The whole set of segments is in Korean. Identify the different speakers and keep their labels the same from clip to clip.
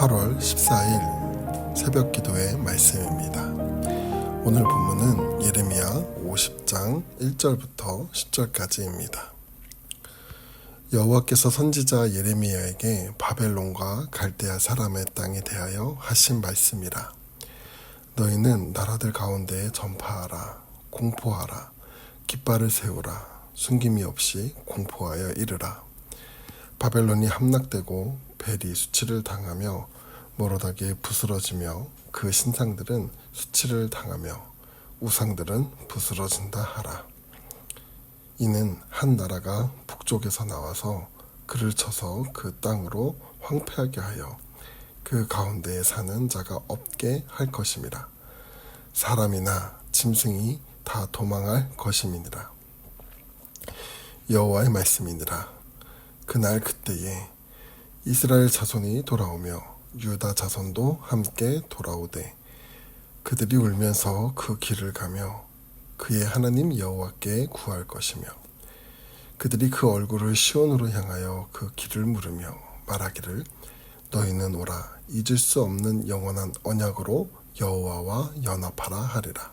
Speaker 1: 8월 14일 새벽 기도의 말씀입니다. 오늘 본문은 예레미야 50장 1절부터 10절까지입니다. 여호와께서 선지자 예레미야에게 바벨론과 갈대아 사람의 땅에 대하여 하신 말씀이라. 너희는 나라들 가운데에 전파하라, 공포하라, 깃발을 세우라, 숨김이 없이 공포하여 이르라. 바벨론이 함락되고 벨이 수치를 당하며 모로닥에 부스러지며 그 신상들은 수치를 당하며 우상들은 부스러진다 하라. 이는 한 나라가 북쪽에서 나와서 그를 쳐서 그 땅으로 황폐하게 하여 그 가운데에 사는 자가 없게 할 것임이라. 사람이나 짐승이 다 도망할 것임이니라. 여호와의 말씀이니라. 그날 그때에 이스라엘 자손이 돌아오며 유다 자손도 함께 돌아오되 그들이 울면서 그 길을 가며 그의 하나님 여호와께 구할 것이며 그들이 그 얼굴을 시온으로 향하여 그 길을 물으며 말하기를 너희는 오라 잊을 수 없는 영원한 언약으로 여호와와 연합하라 하리라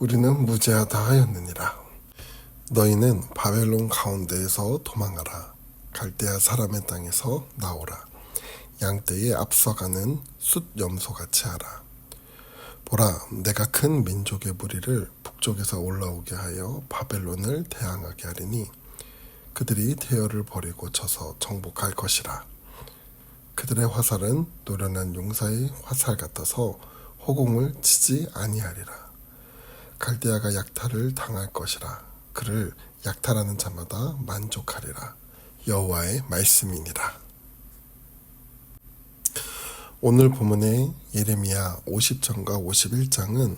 Speaker 1: 우리는 무죄하다 하였느니라. 너희는 바벨론 가운데에서 도망하라. 갈대아 사람의 땅에서 나오라. 양떼에 앞서가는 숫 염소같이 하라. 보라, 내가 큰 민족의 무리를 북쪽에서 올라오게 하여 바벨론을 대항하게 하리니 그들이 대열을 버리고 쳐서 정복할 것이라. 그들의 화살은 노련한 용사의 화살 같아서 호공을 치지 아니하리라. 갈대아가 약탈을 당할 것이라. 그를 약탈하는 자마다 만족하리라. 여호와의 말씀이니라. 오늘 본문의 예레미야 50장과 51장은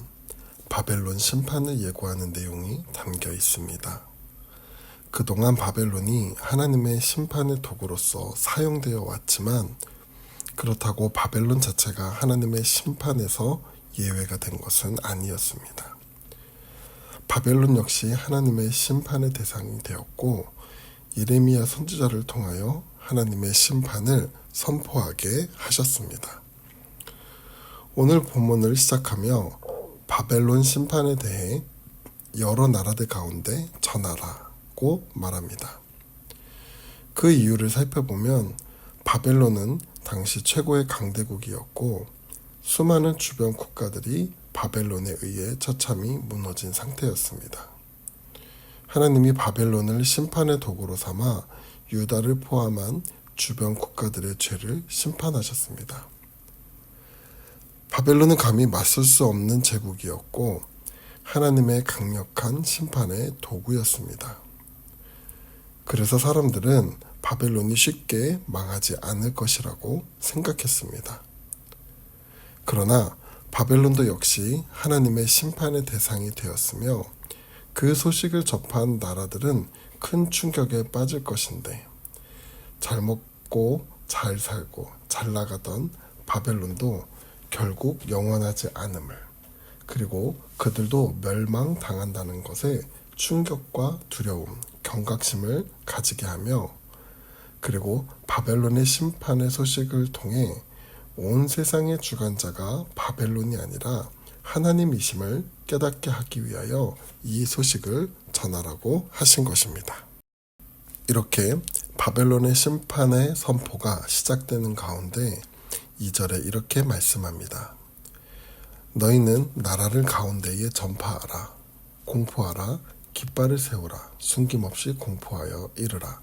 Speaker 1: 바벨론 심판을 예고하는 내용이 담겨 있습니다. 그동안 바벨론이 하나님의 심판의 도구로서 사용되어 왔지만 그렇다고 바벨론 자체가 하나님의 심판에서 예외가 된 것은 아니었습니다. 바벨론 역시 하나님의 심판의 대상이 되었고 예레미야 선지자를 통하여 하나님의 심판을 선포하게 하셨습니다. 오늘 본문을 시작하며 바벨론 심판에 대해 여러 나라들 가운데 전하라고 말합니다. 그 이유를 살펴보면 바벨론은 당시 최고의 강대국이었고 수많은 주변 국가들이 바벨론에 의해 처참히 무너진 상태였습니다. 하나님이 바벨론을 심판의 도구로 삼아 유다를 포함한 주변 국가들의 죄를 심판하셨습니다. 바벨론은 감히 맞설 수 없는 제국이었고 하나님의 강력한 심판의 도구였습니다. 그래서 사람들은 바벨론이 쉽게 망하지 않을 것이라고 생각했습니다. 그러나 바벨론도 역시 하나님의 심판의 대상이 되었으며 그 소식을 접한 나라들은 큰 충격에 빠질 것인데 잘 먹고 잘 살고 잘 나가던 바벨론도 결국 영원하지 않음을 그리고 그들도 멸망당한다는 것에 충격과 두려움, 경각심을 가지게 하며 그리고 바벨론의 심판의 소식을 통해 온 세상의 주관자가 바벨론이 아니라 하나님이심을 깨닫게 하기 위하여 이 소식을 전하라고 하신 것입니다. 이렇게 바벨론의 심판의 선포가 시작되는 가운데 2절에 이렇게 말씀합니다. 너희는 나라를 가운데에 전파하라, 공포하라, 깃발을 세우라, 숨김없이 공포하여 이르라.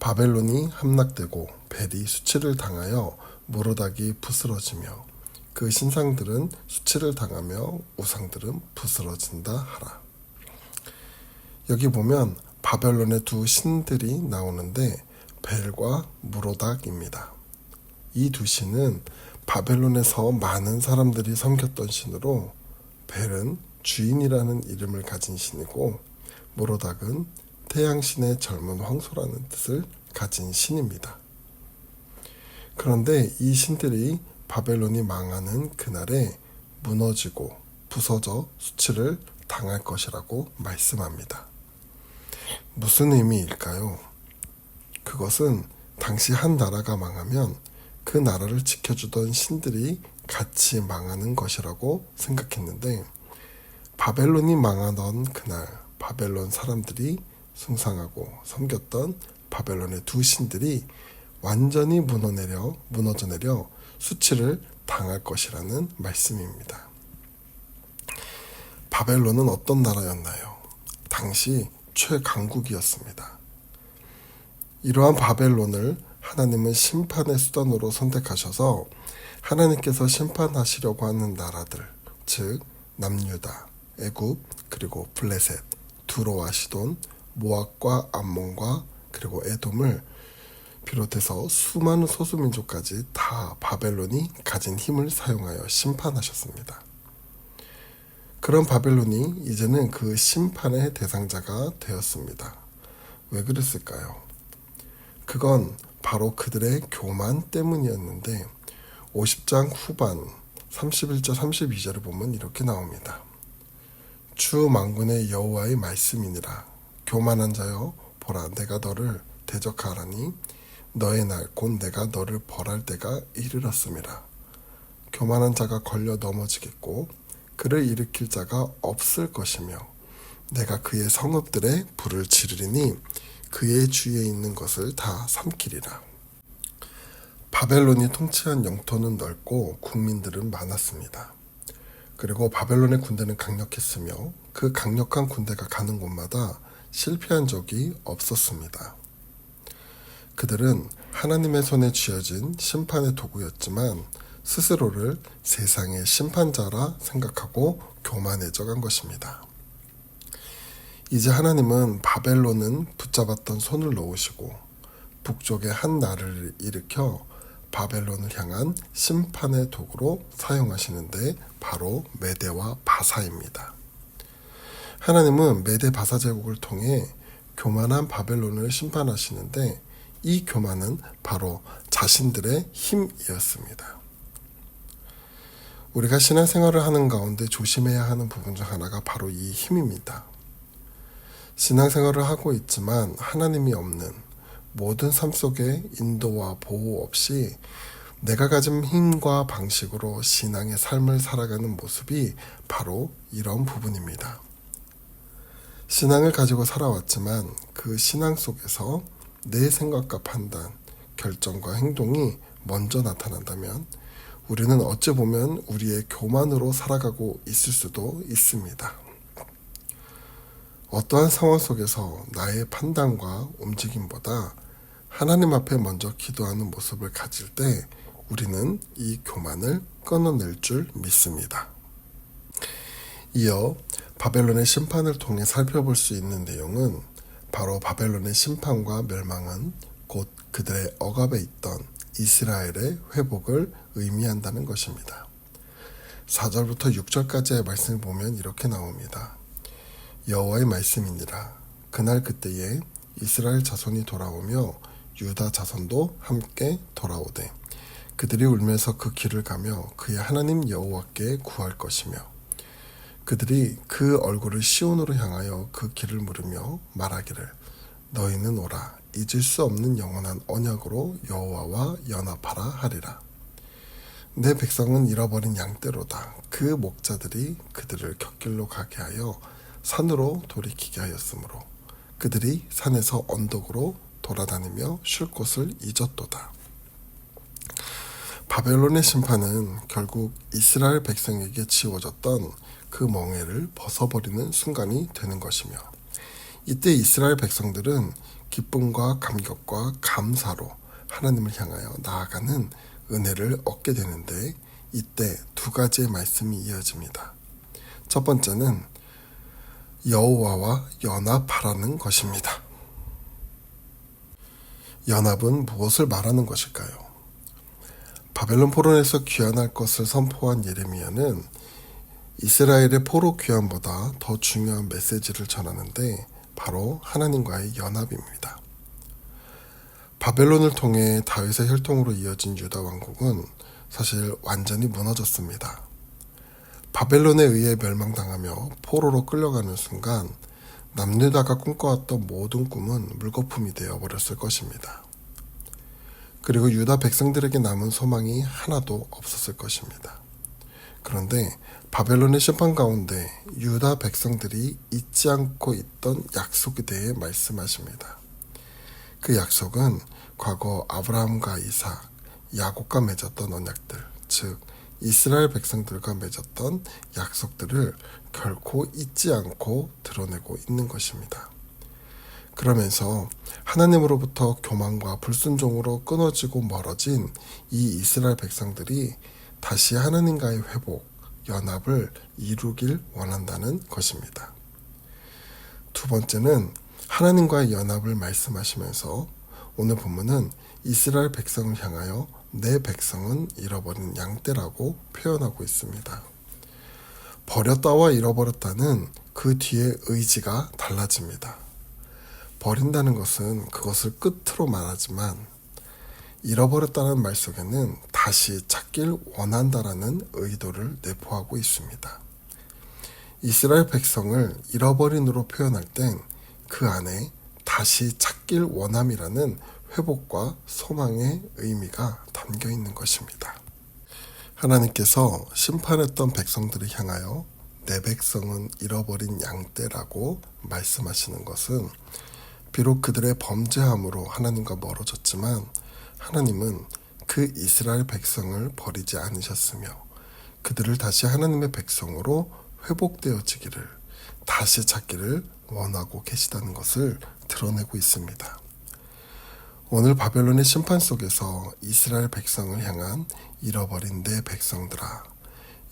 Speaker 1: 바벨론이 함락되고 벨이 수치를 당하여 모로닥이 부스러지며 그 신상들은 수치를 당하며 우상들은 부스러진다 하라. 여기 보면 바벨론의 두 신들이 나오는데 벨과 무로닥입니다. 이 두 신은 바벨론에서 많은 사람들이 섬겼던 신으로 벨은 주인이라는 이름을 가진 신이고 모로닥은 태양신의 젊은 황소라는 뜻을 가진 신입니다. 그런데 이 신들이 바벨론이 망하는 그날에 무너지고 부서져 수치를 당할 것이라고 말씀합니다. 무슨 의미일까요? 그것은 당시 한 나라가 망하면 그 나라를 지켜주던 신들이 같이 망하는 것이라고 생각했는데 바벨론이 망하던 그날 바벨론 사람들이 숭상하고 섬겼던 바벨론의 두 신들이 완전히 무너내려 무너져 내려 수치를 당할 것이라는 말씀입니다. 바벨론은 어떤 나라였나요? 당시 최강국이었습니다. 이러한 바벨론을 하나님은 심판의 수단으로 선택하셔서 하나님께서 심판하시려고 하는 나라들, 즉 남유다, 애굽, 그리고 블레셋, 두로와 시돈, 모압과 암몬과 그리고 에돔을 비롯해서 수많은 소수민족까지 다 바벨론이 가진 힘을 사용하여 심판하셨습니다. 그런 바벨론이 이제는 그 심판의 대상자가 되었습니다. 왜 그랬을까요? 그건 바로 그들의 교만 때문이었는데 50장 후반 31절 32절을 보면 이렇게 나옵니다. 주 만군의 여호와의 말씀이니라 교만한 자여 보라 내가 너를 대적하라니 너의 날 곧 내가 너를 벌할 때가 이르렀음이라 교만한 자가 걸려 넘어지겠고 그를 일으킬 자가 없을 것이며 내가 그의 성읍들에 불을 지르리니 그의 주위에 있는 것을 다 삼키리라. 바벨론이 통치한 영토는 넓고 국민들은 많았습니다. 그리고 바벨론의 군대는 강력했으며 그 강력한 군대가 가는 곳마다 실패한 적이 없었습니다. 그들은 하나님의 손에 쥐어진 심판의 도구였지만 스스로를 세상의 심판자라 생각하고 교만해져 간 것입니다. 이제 하나님은 바벨론은 붙잡았던 손을 놓으시고 북쪽의 한 나라를 일으켜 바벨론을 향한 심판의 도구로 사용하시는데 바로 메대와 바사입니다. 하나님은 메대 바사 제국을 통해 교만한 바벨론을 심판하시는데 이 교만은 바로 자신들의 힘이었습니다. 우리가 신앙생활을 하는 가운데 조심해야 하는 부분 중 하나가 바로 이 힘입니다. 신앙생활을 하고 있지만 하나님이 없는 모든 삶 속에 인도와 보호 없이 내가 가진 힘과 방식으로 신앙의 삶을 살아가는 모습이 바로 이런 부분입니다. 신앙을 가지고 살아왔지만 그 신앙 속에서 내 생각과 판단, 결정과 행동이 먼저 나타난다면 우리는 어찌 보면 우리의 교만으로 살아가고 있을 수도 있습니다. 어떠한 상황 속에서 나의 판단과 움직임보다 하나님 앞에 먼저 기도하는 모습을 가질 때 우리는 이 교만을 끊어낼 줄 믿습니다. 이어 바벨론의 심판을 통해 살펴볼 수 있는 내용은 바로 바벨론의 심판과 멸망은 곧 그들의 억압에 있던 이스라엘의 회복을 의미한다는 것입니다. 4절부터 6절까지의 말씀을 보면 이렇게 나옵니다. 여호와의 말씀이니라. 그날 그때에 이스라엘 자손이 돌아오며 유다 자손도 함께 돌아오되 그들이 울면서 그 길을 가며 그의 하나님 여호와께 구할 것이며 그들이 그 얼굴을 시온으로 향하여 그 길을 물으며 말하기를 너희는 오라. 잊을 수 없는 영원한 언약으로 여호와와 연합하라 하리라. 내 백성은 잃어버린 양떼로다. 그 목자들이 그들을 곁길로 가게 하여 산으로 돌이키게 하였으므로 그들이 산에서 언덕으로 돌아다니며 쉴 곳을 잊었도다. 바벨론의 심판은 결국 이스라엘 백성에게 지워졌던 그 멍해를 벗어버리는 순간이 되는 것이며 이때 이스라엘 백성들은 기쁨과 감격과 감사로 하나님을 향하여 나아가는 은혜를 얻게 되는데 이때 두 가지의 말씀이 이어집니다. 첫 번째는 여호와와 연합하라는 것입니다. 연합은 무엇을 말하는 것일까요? 바벨론 포로에서 귀환할 것을 선포한 예레미야는 이스라엘의 포로 귀환보다 더 중요한 메시지를 전하는데 바로 하나님과의 연합입니다. 바벨론을 통해 다윗의 혈통으로 이어진 유다 왕국은 사실 완전히 무너졌습니다. 바벨론에 의해 멸망당하며 포로로 끌려가는 순간 남유다가 꿈꿔왔던 모든 꿈은 물거품이 되어 버렸을 것입니다. 그리고 유다 백성들에게 남은 소망이 하나도 없었을 것입니다. 그런데 바벨론의 심판 가운데 유다 백성들이 잊지 않고 있던 약속에 대해 말씀하십니다. 그 약속은 과거 아브라함과 이삭, 야곱과 맺었던 언약들, 즉 이스라엘 백성들과 맺었던 약속들을 결코 잊지 않고 드러내고 있는 것입니다. 그러면서 하나님으로부터 교만과 불순종으로 끊어지고 멀어진 이 이스라엘 백성들이 다시 하나님과의 회복, 연합을 이루길 원한다는 것입니다. 두 번째는 하나님과의 연합을 말씀하시면서 오늘 본문은 이스라엘 백성을 향하여 내 백성은 잃어버린 양떼라고 표현하고 있습니다. 버렸다와 잃어버렸다는 그 뒤에 의지가 달라집니다. 버린다는 것은 그것을 끝으로 말하지만 잃어버렸다는 말 속에는 다시 찾길 원한다라는 의도를 내포하고 있습니다. 이스라엘 백성을 잃어버린으로 표현할 땐 그 안에 다시 찾길 원함이라는 회복과 소망의 의미가 담겨 있는 것입니다. 하나님께서 심판했던 백성들을 향하여 내 백성은 잃어버린 양떼라고 말씀하시는 것은 비록 그들의 범죄함으로 하나님과 멀어졌지만 하나님은 그 이스라엘 백성을 버리지 않으셨으며 그들을 다시 하나님의 백성으로 회복되어지기를 다시 찾기를 원하고 계시다는 것을 드러내고 있습니다. 오늘 바벨론의 심판 속에서 이스라엘 백성을 향한 잃어버린 내 백성들아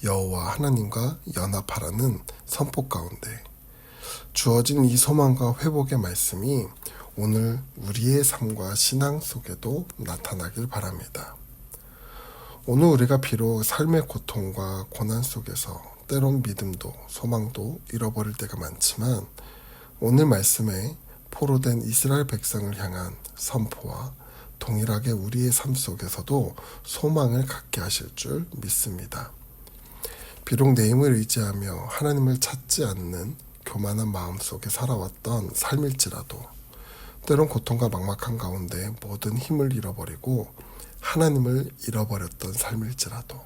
Speaker 1: 여호와 하나님과 연합하라는 선포 가운데 주어진 이 소망과 회복의 말씀이 오늘 우리의 삶과 신앙 속에도 나타나길 바랍니다. 오늘 우리가 비록 삶의 고통과 고난 속에서 때론 믿음도 소망도 잃어버릴 때가 많지만 오늘 말씀에 포로된 이스라엘 백성을 향한 선포와 동일하게 우리의 삶 속에서도 소망을 갖게 하실 줄 믿습니다. 비록 내 힘을 의지하며 하나님을 찾지 않는 교만한 마음 속에 살아왔던 삶일지라도 때론 고통과 막막한 가운데 모든 힘을 잃어버리고 하나님을 잃어버렸던 삶일지라도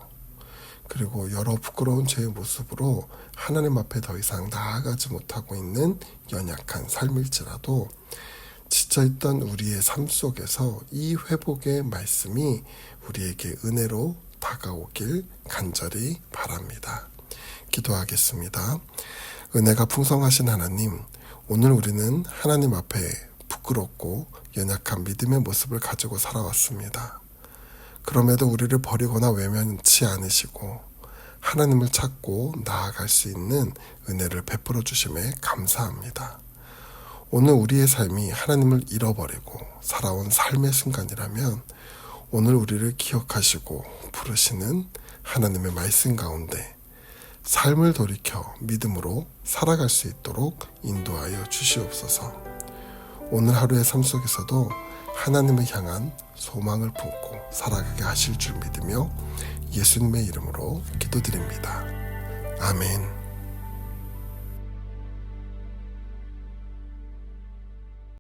Speaker 1: 그리고 여러 부끄러운 죄의 모습으로 하나님 앞에 더 이상 나아가지 못하고 있는 연약한 삶일지라도 지쳐있던 우리의 삶 속에서 이 회복의 말씀이 우리에게 은혜로 다가오길 간절히 바랍니다. 기도하겠습니다. 은혜가 풍성하신 하나님, 오늘 우리는 하나님 앞에 부끄럽고 연약한 믿음의 모습을 가지고 살아왔습니다. 그럼에도 우리를 버리거나 외면치 않으시고 하나님을 찾고 나아갈 수 있는 은혜를 베풀어 주심에 감사합니다. 오늘 우리의 삶이 하나님을 잃어버리고 살아온 삶의 순간이라면 오늘 우리를 기억하시고 부르시는 하나님의 말씀 가운데 삶을 돌이켜 믿음으로 살아갈 수 있도록 인도하여 주시옵소서. 오늘 하루의 삶 속에서도 하나님을 향한 소망을 품고 살아가게 하실 줄 믿으며 예수님의 이름으로 기도드립니다. 아멘.